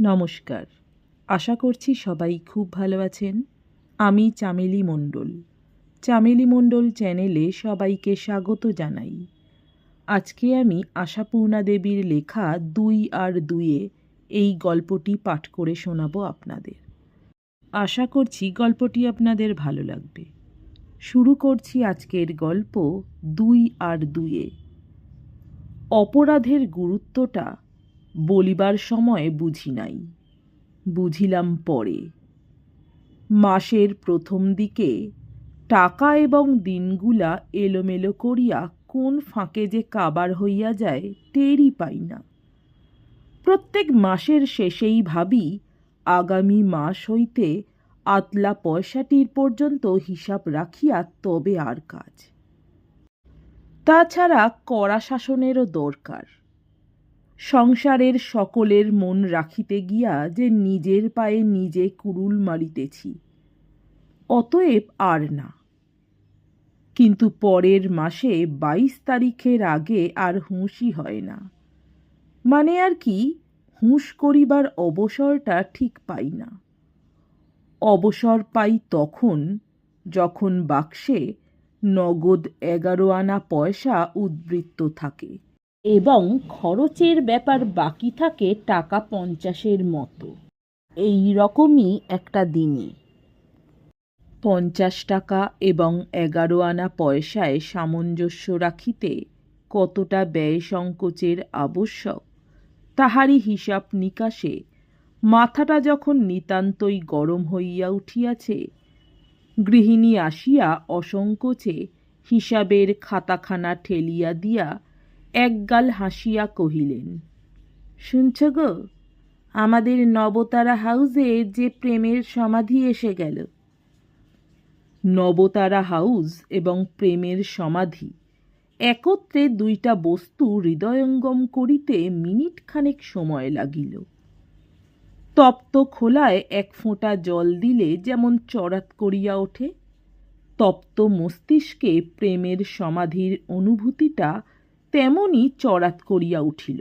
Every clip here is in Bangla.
নমস্কার। আশা করছি সবাই খুব ভালো আছেন। আমি চামেলি মণ্ডল। চামেলি মণ্ডল চ্যানেলে সবাইকে স্বাগত জানাই। আজকে আমি আশাপূর্ণা দেবীর লেখা দুই আর দুইয়ে এই গল্পটি পাঠ করে শোনাবো আপনাদের। আশা করছি গল্পটি আপনাদের ভালো লাগবে। শুরু করছি আজকের গল্প দুই আর দুইয়ে। অপরাধের গুরুত্বটা বলিবার সময় বুঝি নাই। বুঝিলাম পরে। মাসের প্রথম দিকে টাকা এবং দিনগুলা এলোমেলো করিয়া কোন ফাঁকে যে কাবার হইয়া যায় টেরই পাই না। প্রত্যেক মাসের শেষেই ভাবি, আগামী মাস হইতে আতলা পয়সাটির পর্যন্ত হিসাব রাখিয়া তবে আর কাজ। তাছাড়া কড়া শাসনেরও দরকার। সংসারের সকলের মন রাখিতে গিয়া যে নিজের পায়ে নিজে কুরুল মারিতেছি, অতএব আর না। কিন্তু পরের মাসে বাইশ তারিখের আগে আর হুঁশই হয় না। মানে আর কি, হুঁশ করিবার অবসরটা ঠিক পাই না। অবসর পাই তখন, যখন বাক্সে নগদ এগারো আনা পয়সা উদ্বৃত্ত থাকে। এবং খরচের ব্যাপার বাকি থাকে টাকা পঞ্চাশের মতো। এই রকমই একটা দিনে পঞ্চাশ টাকা এবং এগারো আনা পয়সায় সামঞ্জস্য রাখিতে কতটা ব্যয় সংকোচের আবশ্যক, তাহারই হিসাব নিকাশে মাথাটা যখন নিতান্তই গরম হইয়া উঠিয়াছে, গৃহিণী আসিয়া অসংকোচে হিসাবের খাতাখানা ঠেলিয়া দিয়া একগাল হাসিয়া কহিলেন, শুনছ গো, আমাদের নবতারা হাউসে যে প্রেমের সমাধি এসে গেল। নবতারা হাউস এবং প্রেমের সমাধি, একত্রে দুইটা বস্তু হৃদয়ঙ্গম করিতে মিনিট খানেক সময় লাগিল। তপ্ত খোলায় এক ফোঁটা জল দিলে যেমন চড়াত করিয়া ওঠে, তপ্ত মস্তিষ্কে প্রেমের সমাধির অনুভূতিটা তেমনি চড়াত করিয়া উঠিল।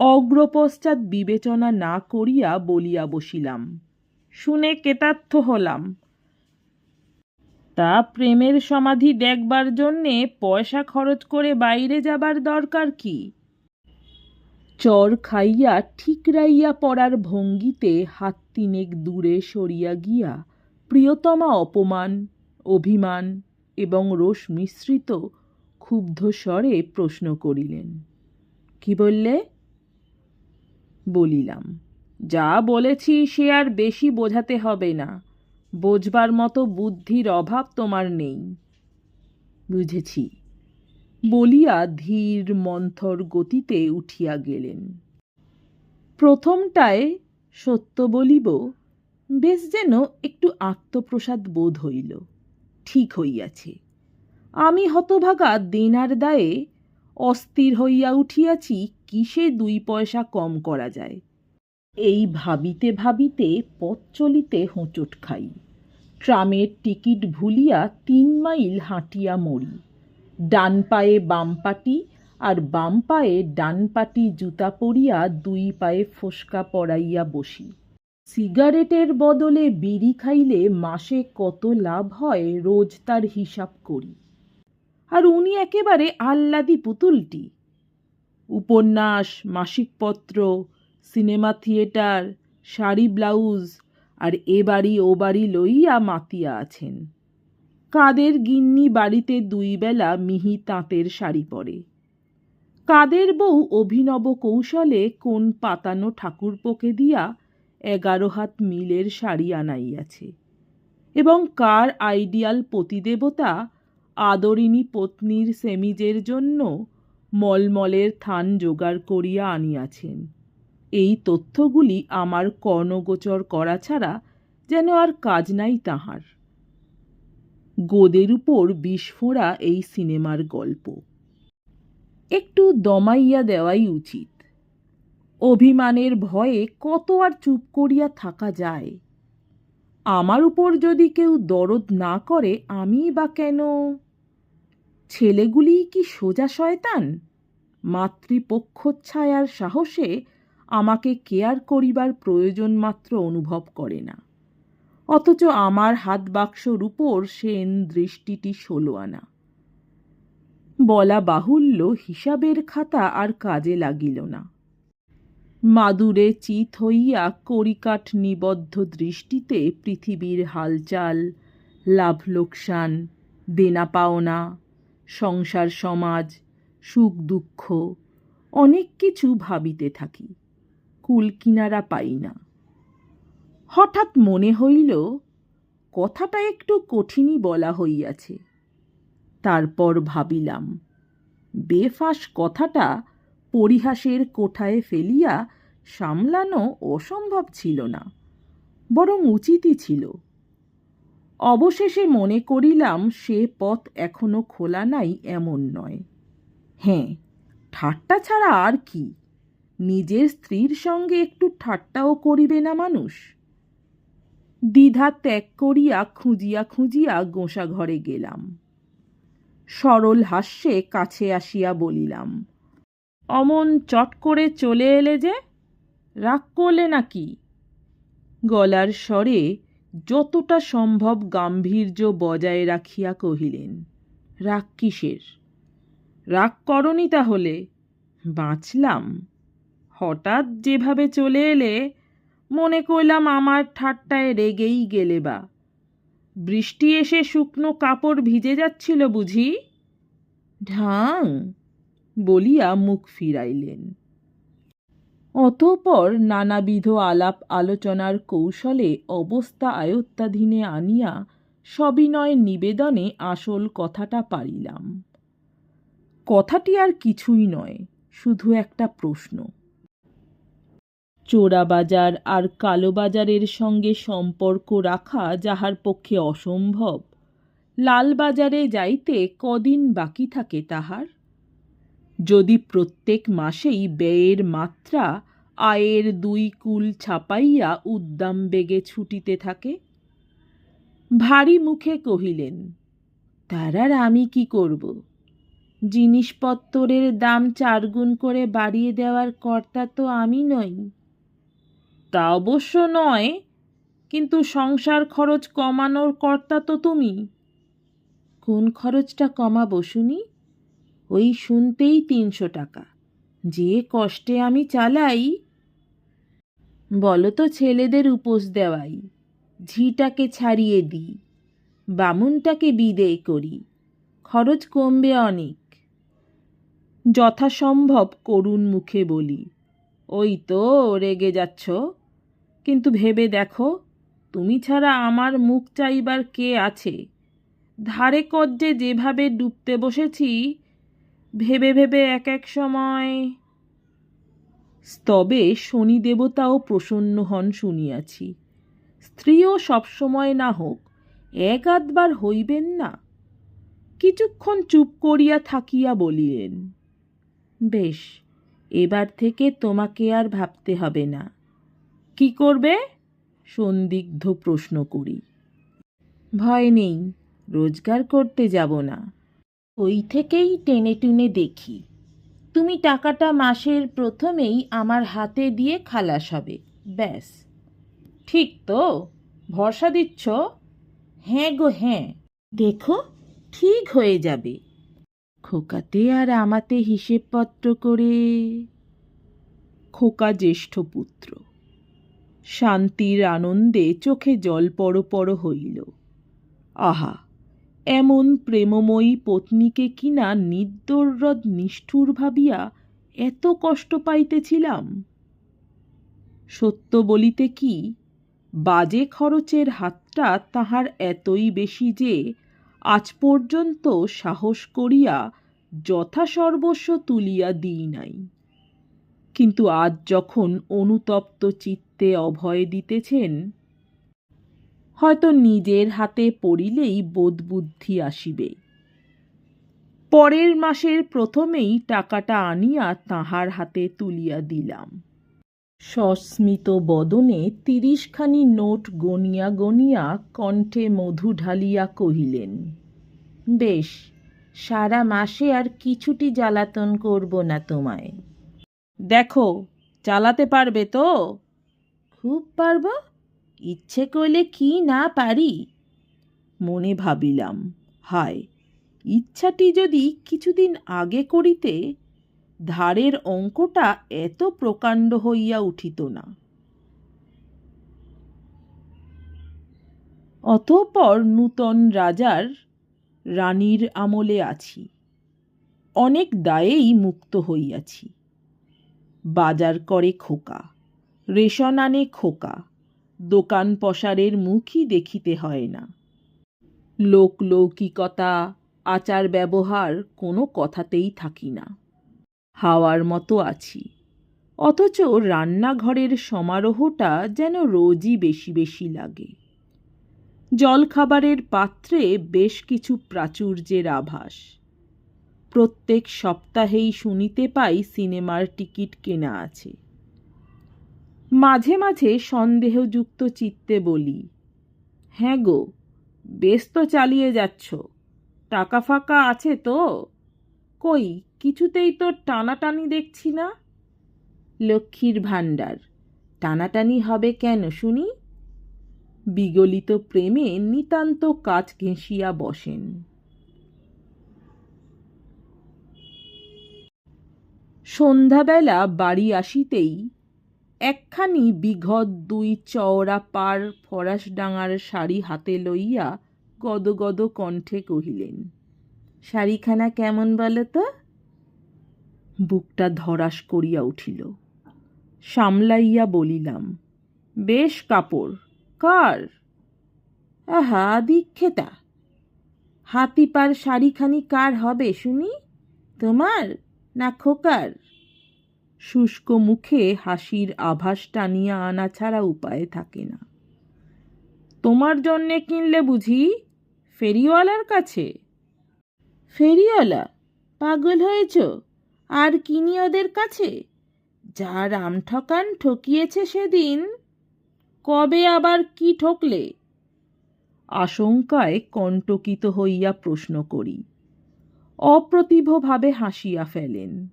অগ্রপশ্চাৎ বিবেচনা না করিয়া বলিয়া বসিলাম, শুনে কেতার্থ হলাম। তা প্রেমের সমাধি দেখবার জন্যে পয়সা খরচ করে বাইরে যাবার দরকার কি? চর খাইয়া ঠিকরাইয়া পড়ার ভঙ্গিতে হাত তিনেক দূরে সরিয়া গিয়া প্রিয়তমা অপমান, অভিমান এবং রোষ মিশ্রিত ক্ষুব্ধ স্বরে প্রশ্ন করিলেন, কি বললে? বলিলাম, যা বলেছি সে আর বেশি বোঝাতে হবে না, বোঝবার মতো বুদ্ধির অভাব তোমার নেই। বুঝেছি। বলিয়া ধীর মন্থর গতিতে উঠিয়া গেলেন। প্রথমটায় সত্য বলিব, বেশ যেন একটু আত্মপ্রসাদ বোধ হইল, ঠিক হইয়াছে। আমি হতভাগা দেনার দায়ে অস্থির হইয়া উঠিয়াছি, কিসে দুই পয়সা কম করা যায়? এই ভাবিতে ভাবিতে পথ চলিতে হোঁচট খাই। ট্রামের টিকিট ভুলিয়া তিন মাইল হাঁটিয়া মরি। ডান পায়ে বাম পাটি আর বাম পায়ে ডান পাটি জুতা পরিয়া দুই পায়ে ফোসকা পড়াইয়া বসি। সিগারেটের বদলে বিড়ি খাইলে মাসে কত লাভ হয়, রোজ তার হিসাব করি। আর উনি একেবারে আহ্লাদি পুতুলটি। উপন্যাস, মাসিকপত্র, সিনেমা থিয়েটার, শাড়ি, ব্লাউজ আর এ বাড়ি ও বাড়ি লইয়া মাতিয়া আছেন। কাদের গিন্নি বাড়িতে দুই বেলা মিহি তাঁতের শাড়ি পরে। কাদের বউ অভিনব কৌশলে কোন পাতানো ঠাকুরপোকে দিয়া এগারো হাত মিলের শাড়ি আনাইয়াছে। এবং কার আইডিয়াল পতিদেবতা আদরিনী পত্নীর সেমিজের জন্য মলমলের থান জোগাড় করিয়া আনিয়াছেন। এই তথ্যগুলি আমার কর্ণগোচর করা ছাড়া যেন আর কাজ নাই তাহার। গোদের উপর বিস্ফোরা এই সিনেমার গল্প। একটু দমাইয়া দেওয়াই উচিত। অভিমানের ভয়ে কত আর চুপ করিয়া থাকা যায়? আমার উপর যদি কেউ দরদ না করে, আমি বা কেন? ছেলেগুলি কি সোজা শয়তান? মাতৃপক্ষচ্ছায়ার সাহসে আমাকে কেয়ার করিবার প্রয়োজন মাত্র অনুভব করে না। অথচ আমার হাত বাক্সর উপর সেন দৃষ্টিটি ষোলো আনা। বলা বাহুল্য হিসাবের খাতা আর কাজে লাগিল না। মাদুরে চিত হইয়া কড়িকাঠ নিবদ্ধ দৃষ্টিতে পৃথিবীর হালচাল, লাভ লোকসান, দেনা পাওনা সংসার, সমাজ, সুখ, দুঃখ, অনেক কিছু ভাবিতে থাকি, কুল কিনারা পাই না। হঠাৎ মনে হইল, কথাটা একটু কঠিনই বলা হইয়াছে। তারপর ভাবিলাম, বেফাস কথাটা পরিহাসের কোঠায় ফেলিয়া সামলানো অসম্ভব ছিল না, বরং উচিতই ছিল। অবশেষে মনে করিলাম, সে পথ এখনও খোলা নাই, এমন নয়। হ্যাঁ ঠাট্টা ছাড়া আর কি? নিজের স্ত্রীর সঙ্গে একটু ঠাট্টাও করিবে না মানুষ? দ্বিধা ত্যাগ করিয়া খুঁজিয়া খুঁজিয়া গোঁসা ঘরে গেলাম। সরল হাস্যে কাছে আসিয়া বলিলাম, অমন চট করে চলে এলে যে? রাগ করলে নাকি? গলার স্বরে যতটা সম্ভব গাম্ভীর্য বজায় রাখিয়া কহিলেন, রাগ কিসের? রাগ করনি তাহলে? বাঁচলাম। হঠাৎ যেভাবে চলে এলে মনে করলাম আমার ঠাট্টায় রেগেই গেলে বা। বৃষ্টি এসে শুকনো কাপড় ভিজে যাচ্ছিল বুঝি? ঢাং! বলিয়া মুখ ফিরাইলেন। অতঃপর নানাবিধ আলাপ আলোচনার কৌশলে অবস্থা আয়ত্তাধীনে আনিয়া সবিনয় নিবেদনে আসল কথাটা পারিলাম। কথাটি আর কিছুই নয়, শুধু একটা প্রশ্ন। চোরাবাজার আর কালোবাজারের সঙ্গে সম্পর্ক রাখা যাহার পক্ষে অসম্ভব, লালবাজারে যাইতে কদিন বাকি থাকে তাহার? যদি প্রত্যেক মাসেই ব্যয়ের মাত্রা আয়ের দুই কুল ছাপাইয়া উদ্দাম বেগে ছুটিতে থাকে? ভারী মুখে কহিলেন, তার আর আমি কি করব? জিনিসপত্তরের দাম চারগুণ করে বাড়িয়ে দেওয়ার কর্তা তো আমি নই। তা অবশ্য নয়, কিন্তু সংসার খরচ কমানোর কর্তা তো তুমি। কোন খরচটা কমাবো শুনি? ওই শুনতেই তিনশো টাকা। যে কষ্টে আমি চালাই, বলো তো ছেলেদের উপোস দেওয়াই। ঝিটাকে ছাড়িয়ে দিই, বামুনটাকে বিদেয় করি। খরচ কমবে অনেক। যথাসম্ভব করুণ মুখে বলি, ওই তো রেগে যাচ্ছ। কিন্তু ভেবে দেখো, তুমি ছাড়া আমার মুখ চাইবার কে আছে? ধারে কজ্জে যেভাবে ডুবতে বসেছি ভেবে ভেবে এক এক সময়। স্তবে শনি দেবতাও প্রসন্ন হন শুনিয়াছি। স্ত্রীও সবসময় না হোক, এক আধবার হইবেন না। কিছুক্ষণ চুপ করিয়া থাকিয়া বলিলেন, বেশ, এবার থেকে তোমাকে আর ভাবতে হবে না। কি করবে? সন্দিগ্ধ প্রশ্ন করি। ভয় নেই, রোজগার করতে যাব না। ওই থেকেই টেনে টুনে দেখি। তুমি টাকাটা মাসের প্রথমেই আমার হাতে দিয়ে খালাস হবে, ব্যাস। ঠিক তো? ভরসা দিচ্ছ? হ্যাঁ গো হ্যাঁ। দেখো, ঠিক হয়ে যাবে। খোকাতে আর আমাতে হিসেবপত্র করে। খোকা জ্যেষ্ঠ পুত্র, শান্তির আনন্দে চোখে জল পড় হইল। আহা এমন প্রেমময়ী পত্নীকে কিনা নির্দরদ নিষ্ঠুর ভাবিয়া এত কষ্ট পাইতেছিলাম? সত্য বলিতে কি, বাজে খরচের হাতটা তাহার এতই বেশি যে আজ পর্যন্ত সাহস করিয়া যথাসর্বস্ব তুলিয়া দিই নাই। কিন্তু আজ যখন অনুতপ্ত চিত্তে অভয় দিতেছেন হয়তো নিজের হাতে পড়িলেই বোধবুদ্ধি আসিবে। পরের মাসের প্রথমেই টাকাটা আনিয়া তাহার হাতে তুলিয়া দিলাম। সস্মিত বদনে তিরিশখানি নোট গনিয়া গনিয়া কণ্ঠে মধু ঢালিয়া কহিলেন, বেশ, সারা মাসে আর কিছুটি জ্বালাতন করব না তোমায়। দেখো চালাতে পারবে তো? খুব পারব। ইচ্ছে করলে কি না পারি? মনে ভাবিলাম, হায়, ইচ্ছাটি যদি কিছুদিন আগে করিতে, ধারের অঙ্কটা এত প্রকাণ্ড হইয়া উঠিত না। অতঃপর নূতন রাজার রানীর আমলে আছি, অনেক দায়েই মুক্ত হইয়াছি। বাজার করে খোকা, রেশন আনে খোকা দোকান পসারের মুখই দেখিতে হয় না। লোকলৌকিকতা আচার ব্যবহার কোনো কথাতেই থাকি না। হাওয়ার মতো আছি। অথচ রান্নাঘরের সমারোহটা যেন রোজই বেশি বেশি লাগে। জলখাবারের পাত্রে বেশ কিছু প্রাচুর্যের আভাস। প্রত্যেক সপ্তাহেই শুনিতে পাই সিনেমার টিকিট কেনা আছে। মাঝে মাঝে সন্দেহযুক্ত চিত্তে বলি হ্যাঁ গো, বেশ তো চালিয়ে যাচ্ছ, টাকা ফাঁকা আছে তো? কই, কিছুতেই তো টানাটানি দেখছি না? লক্ষ্মীর ভাণ্ডার, টানাটানি হবে কেন শুনি? বিগলিত প্রেমে নিতান্ত কাজ ঘেঁষিয়া বসেন। সন্ধ্যাবেলা বাড়ি আসিতেই একখানি বিঘত দুই চওড়া পার ফরাসডাঙার শাড়ি হাতে লইয়া গদগদ কণ্ঠে কহিলেন, শাড়িখানা কেমন বলো তো? বুকটা ধরাস করিয়া উঠিল। সামলাইয়া বলিলাম, বেশ কাপড়, কার? আহা, দীক্ষেতা, হাতিপার শাড়িখানি কার হবে শুনি? তোমার না খোকার? শুষ্ক মুখে হাসির আভাস টানিয়া আনা ছাড়া উপায় থাকে না। তোমার জন্যে কিনলে বুঝি ফেরিওয়ালার কাছে? ফেরিওয়ালা, পাগল হয়েছ? আর কিনি ওদের কাছে? যা রাম ঠকান ঠকিয়েছে সেদিন, কবে আবার কি ঠকলে? আশঙ্কায় কণ্টকিত হইয়া প্রশ্ন করি। অপ্রতিভভাবে হাসিয়া ফেলেন।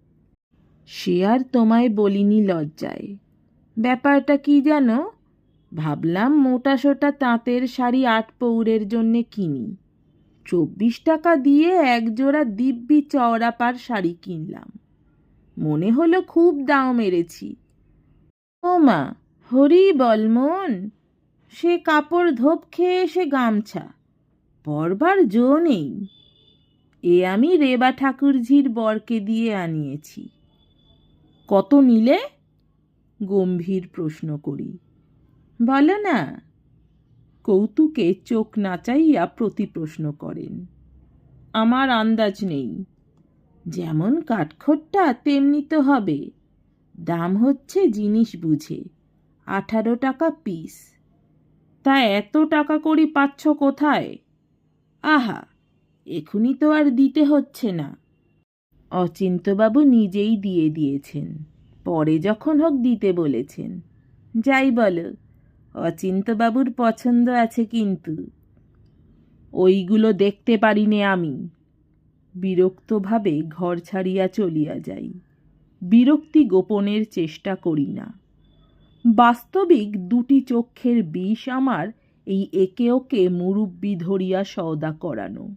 সে আর তোমায় বলিনি লজ্জায়। ব্যাপারটা কি জানো? ভাবলাম মোটা সোটা তাঁতের শাড়ি আট পৌরের জন্যে কিনি। চব্বিশ টাকা দিয়ে এক জোড়া দিব্যি চওড়া পার শাড়ি কিনলাম। মনে হলো খুব দাম মেরেছি। ও মা, হরি বল মন, সে কাপড় ধোপ খেয়ে সে গামছা, পরবার জো নেই। এ আমি রেবা ঠাকুরঝির বরকে দিয়ে আনিয়েছি। কত নিলে গম্ভীর প্রশ্ন করি। বলো না? কৌতুকে চোখ নাচাইয়া প্রতি প্রশ্ন করেন। আমার আন্দাজ নেই। যেমন কাঠখোট্টা, তেমনি তো হবে। দাম হচ্ছে জিনিস বুঝে। আঠারো টাকা পিস তা এত টাকা করি পাচ্ছ কোথায়? আহা, এখুনি তো আর দিতে হচ্ছে না। অচিন্তবাবু নিজেই দিয়ে দিয়েছেন। পরে যখন হোক দিতে বলেছেন। যাই বলো অচিন্তবাবুর পছন্দ আছে কিন্তু। ওইগুলো দেখতে পারিনে আমি। বিরক্তভাবে ঘর ছাড়িয়া চলিয়া যাই। বিরক্তি গোপনের চেষ্টা করি না। বাস্তবিক দুটি চক্ষের বিষ আমার এই একে ওকে মুরুব্বি ধরিয়া সওদা করানো।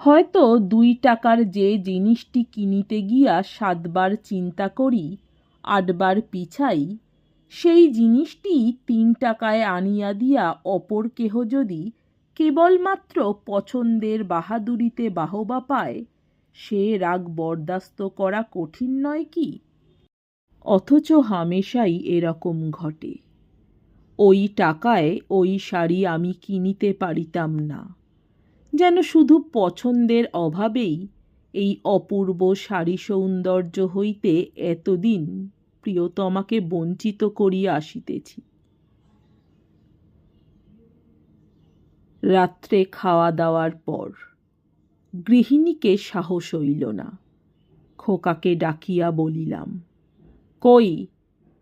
হয়তো দুই টাকার যে জিনিসটি কিনিতে গিয়া সাতবার চিন্তা করি, আটবার পিছাই, সেই জিনিসটি তিন টাকায় আনিয়া দিয়া অপর কেহ যদি কেবলমাত্র পছন্দের বাহাদুরিতে বাহবা পায়, সে রাগ বরদাস্ত করা কঠিন নয় কি? অথচ হামেশাই এরকম ঘটে। ওই টাকায় ওই শাড়ি আমি কিনিতে পারিতাম না। যেন শুধু পছন্দের অভাবেই এই অপূর্ব শাড়ি সৌন্দর্য হইতে এতদিন প্রিয়তমাকে বঞ্চিত করিয়া আসিতেছি। রাত্রে খাওয়া দাওয়ার পর গৃহিণীকে সাহস হইল না। খোকাকে ডাকিয়া বলিলাম, কই,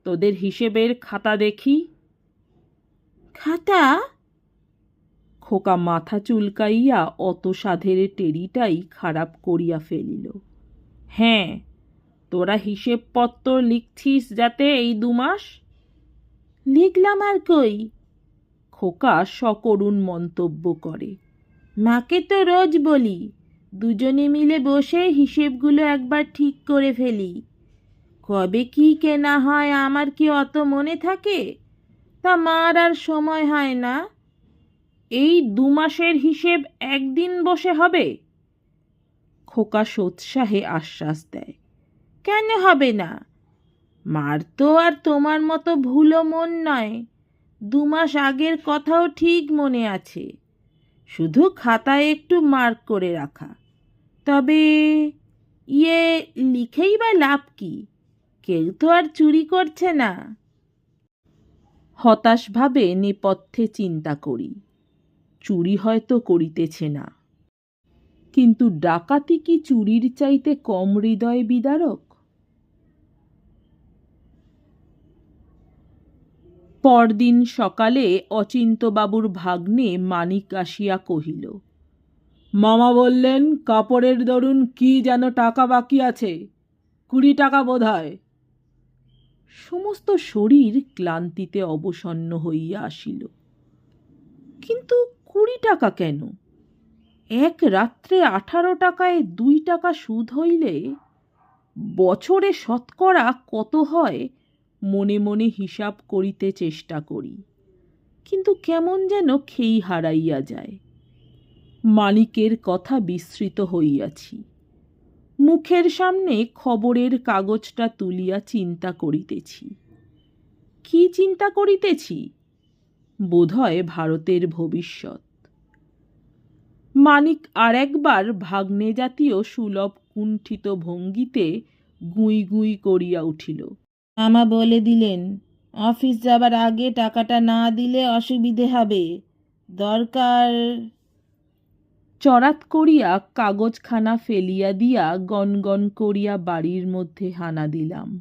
তোদের হিসেবের খাতা দেখি? খাতা? খোকা মাথা চুলকাইয়া অত সাধের টেরিটাই খারাপ করিয়া ফেলিল। হ্যাঁ তোরা হিসেবপত্র লিখছিস যাতে এই দু মাস লিখলাম আর কই? খোকা সকরুণ মন্তব্য করে। মাকে তো রোজ বলি, দুজনে মিলে বসে হিসেবগুলো একবার ঠিক করে ফেলি। কবে কি কেনা হয় আমার কি অত মনে থাকে? তা মার আর সময় হয় না। এই দু মাসের হিসেব একদিন বসে হবে? খোকা সোৎসাহে আশ্বাস দেয়। কেন হবে না? মার তো আর তোমার মতো ভুলো মন নয়। দু মাস আগের কথাও ঠিক মনে আছে। শুধু খাতায় একটু মার্ক করে রাখা। তবে ইয়ে লিখেই বা লাভ কি? কেউ তো আর চুরি করছে না। হতাশভাবে নেপথ্যে চিন্তা করি। চুরি হয়তো করিতেছে না। কিন্তু ডাকাতি কি চুরির চাইতে কম হৃদয় বিদারক? পরদিন সকালে অচিন্তবাবুর ভাগ্নে মানিক আসিয়া কহিল, মামা বললেন, কাপড়ের দরুন কি যেন টাকা বাকি আছে? কুড়ি টাকা বোধ হয় সমস্ত শরীর ক্লান্তিতে অবসন্ন হইয়া আসিল। কিন্তু কুড়ি টাকা কেন? এক রাত্রে আঠারো টাকায় দুই টাকা সুদ হইলে বছরে শতকরা কত হয়? মনে মনে হিসাব করিতে চেষ্টা করি। কিন্তু কেমন যেন খেই হারাইয়া যায়। মানিকের কথা বিস্মৃত হইয়াছি। মুখের সামনে খবরের কাগজটা তুলিয়া চিন্তা করিতেছি। কি চিন্তা করিতেছি? বোধহয় ভারতের ভবিষ্যৎ। মানিক আর একবার ভাগ্নে জাতীয় সুলভ কুণ্ঠিত ভঙ্গিতে গুঁই গুঁই করিয়া উঠিল। মামা বলে দিলেন অফিস যাবার আগে টাকাটা না দিলে অসুবিধে হবে। দরকার চড়াত করিয়া কাগজখানা ফেলিয়া দিয়া গনগন করিয়া বাড়ির মধ্যে হানা দিলাম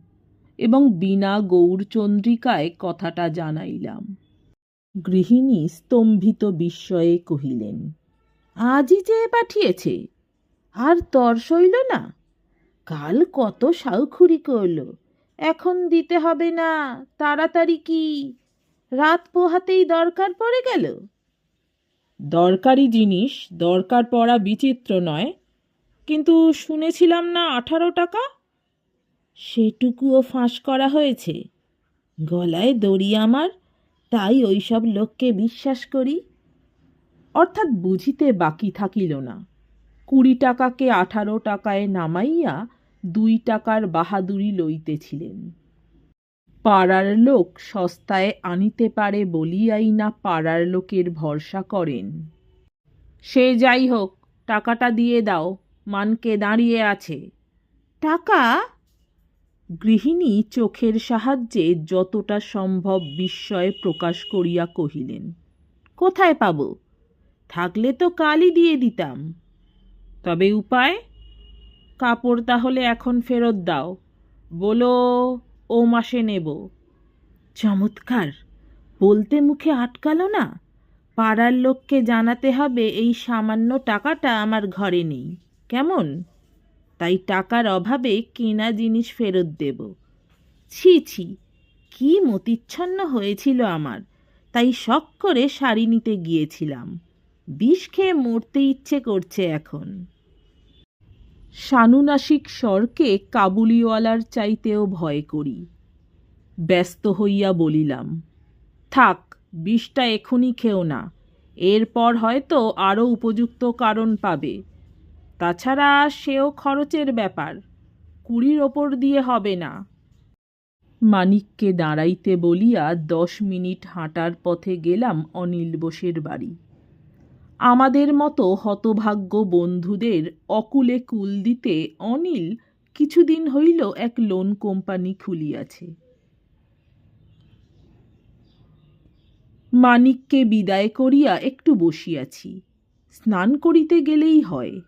এবং বিনা গৌরচন্দ্রিকায় কথাটা জানাইলাম। গৃহিণী স্তম্ভিত বিস্ময়ে কহিলেন আজই চেয়ে পাঠিয়েছে। আর তর সইল না। কাল কত সাউখুরি করল। এখন দিতে হবে না, তাড়াতাড়ি কি? রাত পোহাতেই দরকার পড়ে গেল? দরকারি জিনিস, দরকার পড়া বিচিত্র নয়। কিন্তু শুনেছিলাম না আঠারো টাকা? সেটুকুও ফাঁস করা হয়েছে। গলায় দড়ি আমার, তাই ওইসব লোককে বিশ্বাস করি। অর্থাৎ বুঝিতে বাকি থাকিল না। কুড়ি টাকাকে আঠারো টাকায় নামাইয়া দুই টাকার বাহাদুরি লইতেছিলেন। পাড়ার লোক সস্তায় আনিতে পারে বলিয়াই না পাড়ার লোকের ভরসা করেন। সে যাই হোক, টাকাটা দিয়ে দাও, মানকে দাঁড়িয়ে আছে। টাকা? গৃহিণী চোখের সাহায্যে যতটা সম্ভব বিস্ময় প্রকাশ করিয়া কহিলেন, কোথায় পাব? থাকলে তো কালই দিয়ে দিতাম। তবে উপায়? কাপড় তাহলে এখন ফেরত দাও। বলো, ও মাসে নেব। চমৎকার! বলতে মুখে আটকালো না। পাড়ার লোককে জানাতে হবে এই সামান্য টাকাটা আমার ঘরে নেই। কেমন? তাই টাকার অভাবে কেনা জিনিস ফেরত দেব। ছি ছি, কি মতিচ্ছন্ন হয়েছিল আমার। তাই শখ করে শাড়ি নিতে গিয়েছিলাম। বিষ খেয়ে মরতে ইচ্ছে করছে এখন। সানুনাসিক স্বরকে কাবুলিওয়ালার চাইতেও ভয় করি। ব্যস্ত হইয়া বলিলাম, থাক, বিষটা এখনই খেও না, এরপর হয়তো আরও উপযুক্ত কারণ পাবে। তাছাড়া সেও খরচের ব্যাপার, কুড়ির ওপর দিয়ে হবে না। মানিককে দাঁড়াইতে বলিয়া দশ মিনিট হাঁটার পথে গেলাম অনিল বোসের বাড়ি। আমাদের মতো হতভাগ্য বন্ধুদের অকুলে কুল দিতে অনিল কিছুদিন হইল এক লোন কোম্পানি খুলিয়াছে। মানিককে বিদায় করিয়া একটু বসিয়াছি। স্নান করিতে গেলেই হয়,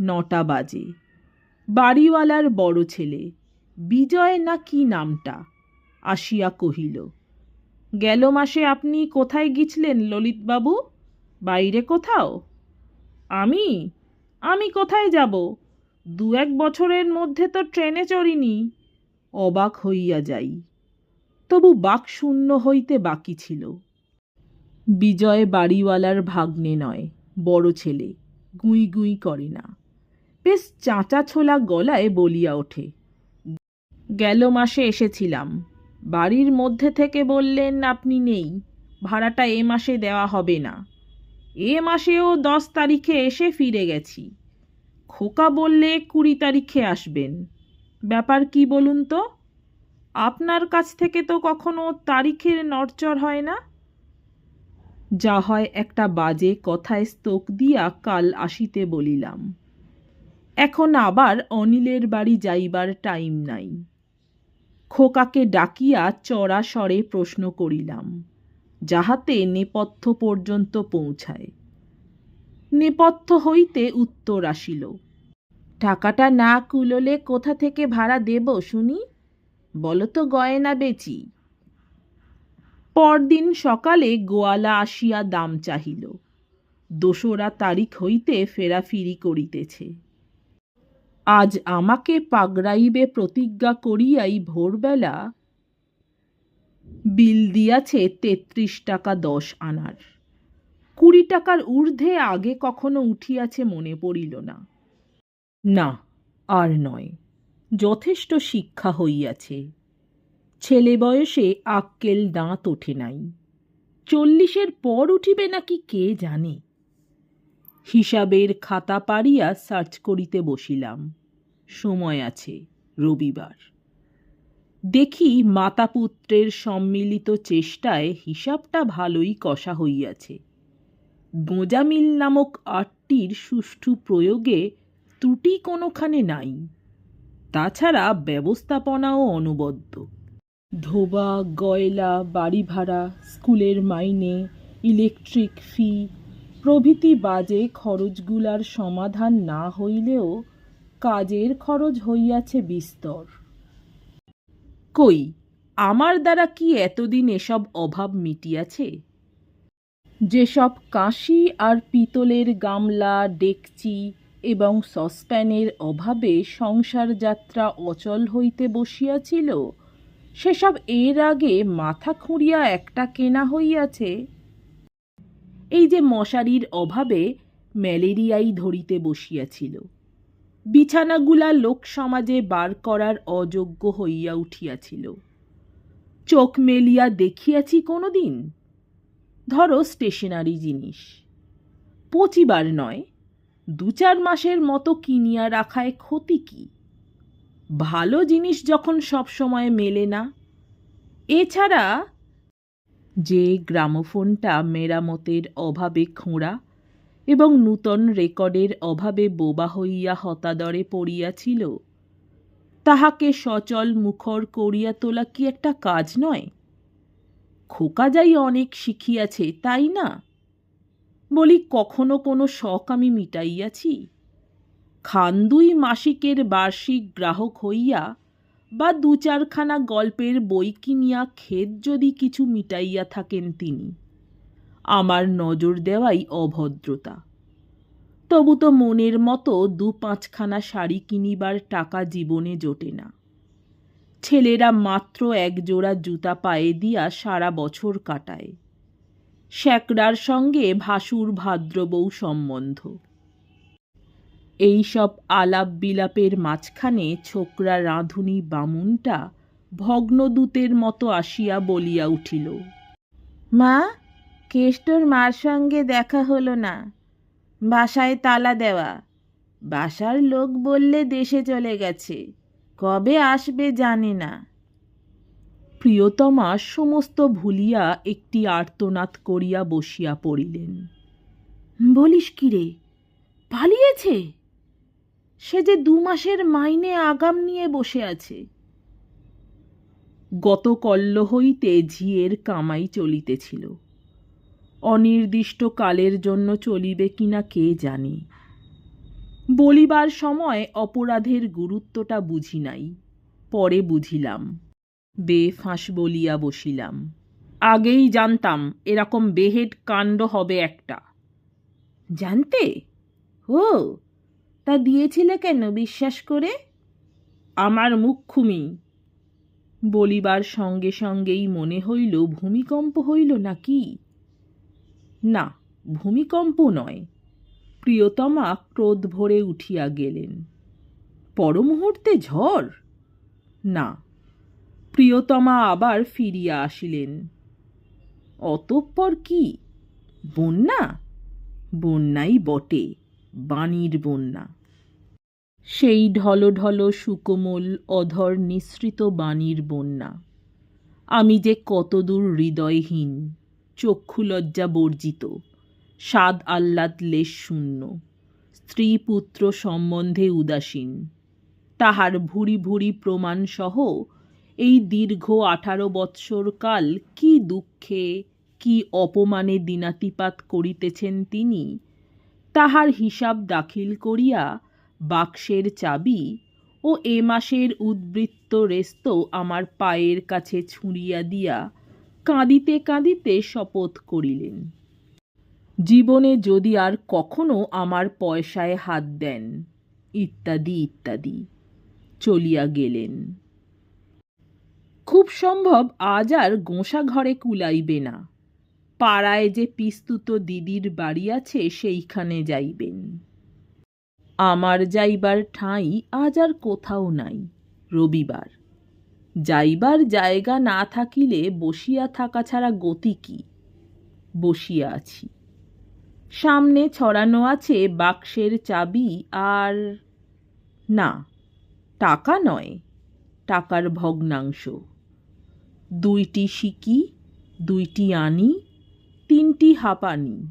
নটা বাজে। বাড়িওয়ালার বড় ছেলে, বিজয় না কি নামটা? আসিয়া কহিল, গেল মাসে আপনি কোথায় গিছলেন ললিতবাবু? বাইরে কোথাও? আমি? আমি কোথায় যাব? দু এক বছরের মধ্যে তো ট্রেনে চড়িনি। অবাক হইয়া যাই। তবু বাক শূন্য হইতে বাকি ছিল। বিজয় বাড়িওয়ালার ভাগ্নে নয়, বড় ছেলে, গুঁই গুঁই করে না। বেশ চাঁচা ছোলা গলায় বলিয়া ওঠে, গেল মাসে এসেছিলাম। বাড়ির মধ্যে থেকে বললেন আপনি নেই। ভাড়াটা এ মাসে দেওয়া হবে না। এ মাসেও দশ তারিখে এসে ফিরে গেছি। খোকা বললে কুড়ি তারিখে আসবেন। ব্যাপার কি বলুন তো? আপনার কাছ থেকে তো কখনো তারিখের নড়চড় হয় না? যা হয় একটা বাজে কথায় স্তোক দিয়া কাল আসিতে বলিলাম। এখন আবার অনিলের বাড়ি যাইবার টাইম নাই। খোকাকে ডাকিয়া চড়া স্বরে প্রশ্ন করিলাম। যাহাতে নেপথ্য পর্যন্ত পৌঁছায়। নেপথ্য হইতে উত্তর আসিল। টাকাটা না কুলোলে কোথা থেকে ভাড়া দেব শুনি? বলো তো গয়না বেচি। পরদিন সকালে গোয়ালা আসিয়া দাম চাহিল। দোসরা তারিখ হইতে ফেরাফিরি করিতেছে। আজ আমাকে পাগড়াইবে প্রতিজ্ঞা করিয়াই ভোরবেলা বিল দিয়াছে তেত্রিশ টাকা দশ আনার। কুড়ি টাকার ঊর্ধ্বে আগে কখনো উঠিয়াছে মনে পড়িল না। না, আর নয়, যথেষ্ট শিক্ষা হইয়াছে। ছেলে বয়সে আক্কেল দাঁত ওঠে নাই। চল্লিশের পর উঠিবে নাকি কে জানে? হিসাবের খাতা পাড়িয়া সার্চ করিতে বসিলাম। সময় আছে রবিবার। দেখি মাতাপুত্রের সম্মিলিত চেষ্টায় হিসাবটা ভালোই কষা হইয়াছে। গোঁজামিল নামক আটটির সুষ্ঠু প্রয়োগে ত্রুটি কোনোখানে নাই। তাছাড়া ব্যবস্থাপনাও অনবদ্য। ধোবা, গয়লা, বাড়ি ভাড়া, স্কুলের মাইনে, ইলেকট্রিক ফি, প্রভৃতি বাজে খরচগুলার সমাধান না হইলেও কাজের খরচ হইয়াছে বিস্তর। কই? আমার দ্বারা কি এতদিন এসব অভাব মিটিয়াছে? যেসব কাঁসি আর পিতলের গামলা, ডেকচি এবং সসপ্যানের অভাবে সংসার যাত্রা অচল হইতে বসিয়াছিল, সেসব এর আগে মাথা খুঁড়িয়া একটা কেনা হইয়াছে। এই যে মশারির অভাবে ম্যালেরিয়াই ধরিতে বসিয়াছিল। বিছানাগুলা লোক সমাজে বার করার অযোগ্য হইয়া উঠিয়াছিল। চোখ মেলিয়া দেখিয়াছি কোনো দিন ধরো স্টেশনারি জিনিস। পচিবার নয় দু চার মাসের মতো কিনিয়া রাখায় ক্ষতি কি? ভালো জিনিস যখন সব সময় মেলে না, এছাড়া যে গ্রামোফোনটা মেরামতের অভাবে খোঁড়া এবং নূতন রেকর্ডের অভাবে বোবা হইয়া হতাদরে পড়িয়াছিল। তাহাকে সচল মুখর করিয়া তোলা কি একটা কাজ নয়? খোকা যাই অনেক শিখিয়াছে, তাই না? বলি, কখনো কোনো শখ আমি মিটাইয়াছি? খান দুই মাসিকের বার্ষিক গ্রাহক হইয়া বা দু চারখানা গল্পের বই কিনিয়া খেদ যদি কিছু মিটাইয়া থাকেন তিনি। আমার নজর দেওয়াই অভদ্রতা। তবু তো মনের মতো দু পাঁচখানা শাড়ি কিনিবার টাকা জীবনে জোটে না। ছেলেরা মাত্র এক জোড়া জুতা পায়ে দিয়া সারা বছর কাটায়। শ্যাকরার সঙ্গে ভাসুর ভাদ্রবৌ সম্বন্ধ। এইসব আলাপ বিলাপের মাঝখানে ছোকরা রাঁধুনি বামুনটা ভগ্নদূতের মতো আসিয়া বলিয়া উঠিল, মা কেষ্টর মার সঙ্গে দেখা হলো না। বাসায় তালা দেওয়া। বাসার লোক বললে দেশে চলে গেছে। কবে আসবে জানে না। প্রিয়তমা সমস্ত ভুলিয়া একটি আর্তনাদ করিয়া বসিয়া পড়িলেন। বলিস কিরে পালিয়েছে? সে যে দু মাসের মাইনে আগাম নিয়ে বসে আছে। গত কল্ল হইতে ঝিয়ের কামাই চলিতেছিল। অনির্দিষ্ট কালের জন্য চলিবে কিনা কে জানে। বলিবার সময় অপরাধের গুরুত্বটা বুঝি নাই। পরে বুঝিলাম। বেফাঁস বলিয়া বসিলাম। আগেই জানতাম এরকম বেহেড কাণ্ড হবে একটা। জানতে? ও, তা দিয়েছিলে কেন বিশ্বাস করে? আমার মুখ্যুমি বলিবার সঙ্গে সঙ্গেই মনে হইল ভূমিকম্প হইল নাকি? না ভূমিকম্প নয়। প্রিয়তমা ক্রোধ ভরে উঠিয়া গেলেন। পরমুহূর্তে ঝড়? না। প্রিয়তমা আবার ফিরিয়া আসিলেন। অতঃপর কি? বন্যা? বন্যাই বটে, বাণীর বন্যা। সেই ঢল ঢল সুকোমল, অধর নিঃসৃত বাণীর বন্যা। আমি যে কতদূর হৃদয়হীন। চক্ষুলজ্জা বর্জিত। স্বাদ আহ্লাদ লেশ শূন্য। স্ত্রী পুত্র সম্বন্ধে উদাসীন। তাহার ভুরি ভুরি প্রমাণসহ এই দীর্ঘ আঠারো বৎসর কাল কি দুঃখে, কি অপমানে দিনাতিপাত করিতেছেন তিনি? তাহার হিসাব দাখিল করিয়া বাক্সের চাবি ও এ মাসের উদ্বৃত্ত রেস্ত আমার পায়ের কাছে ছুঁড়িয়া দিয়া কাঁদিতে কাঁদিতে শপথ করিলেন। জীবনে যদি আর কখনো আমার পয়সায় হাত দেন, ইত্যাদি ইত্যাদি, চলিয়া গেলেন। খুব সম্ভব আজ আর গোঁসা ঘরে কুলাইবে না। পাড়ায় যে পিস্তুত দিদির বাড়ি আছে, সেইখানে যাইবেন। আমার যাইবার ঠাঁই আজ আর কোথাও নাই, রবিবার। যাইবার জায়গা না থাকিলে বসিয়া থাকা ছাড়া গতি কি? বসিয়া আছি। সামনে ছড়ানো আছে বাক্সের চাবি আর না, টাকা নয়, টাকার ভগ্নাংশ। দুইটি সিকি, দুইটি আনি, তিনটি হাঁপানি।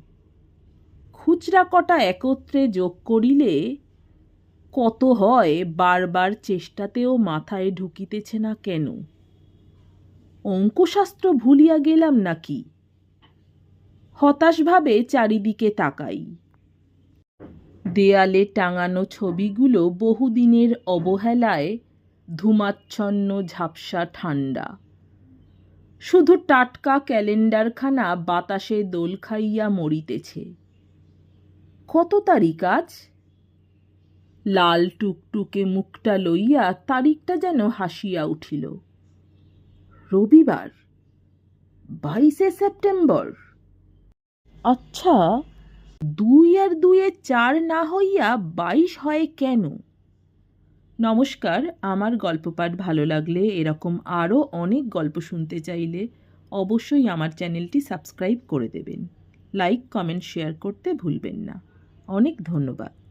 খুচরা কটা একত্রে যোগ করিলে কত হয়, বারবার চেষ্টাতেও মাথায় ঢুকিতেছে না কেন? অঙ্কশাস্ত্র ভুলিয়া গেলাম নাকি? হতাশভাবে চারিদিকে তাকাই। দেয়ালে টাঙানো ছবিগুলো বহুদিনের অবহেলায় ধুমাচ্ছন্ন, ঝাপসা ঠান্ডা শুধু টাটকা ক্যালেন্ডারখানা বাতাসে দোল খাইয়া মরিতেছে। কত তারিখ আজ? লাল টুকটুকে মুখটা লইয়া তারিখটা যেন হাসিয়া উঠিল। রবিবার, বাইশে সেপ্টেম্বর। আচ্ছা দুই আর দুয়ে চার না হইয়া বাইশ হয় কেন? নমস্কার, আমার গল্প পাঠ ভালো লাগলে এরকম আরও অনেক গল্প শুনতে চাইলে অবশ্যই আমার চ্যানেলটি সাবস্ক্রাইব করে দেবেন। লাইক, কমেন্ট, শেয়ার করতে ভুলবেন না। অনেক ধন্যবাদ।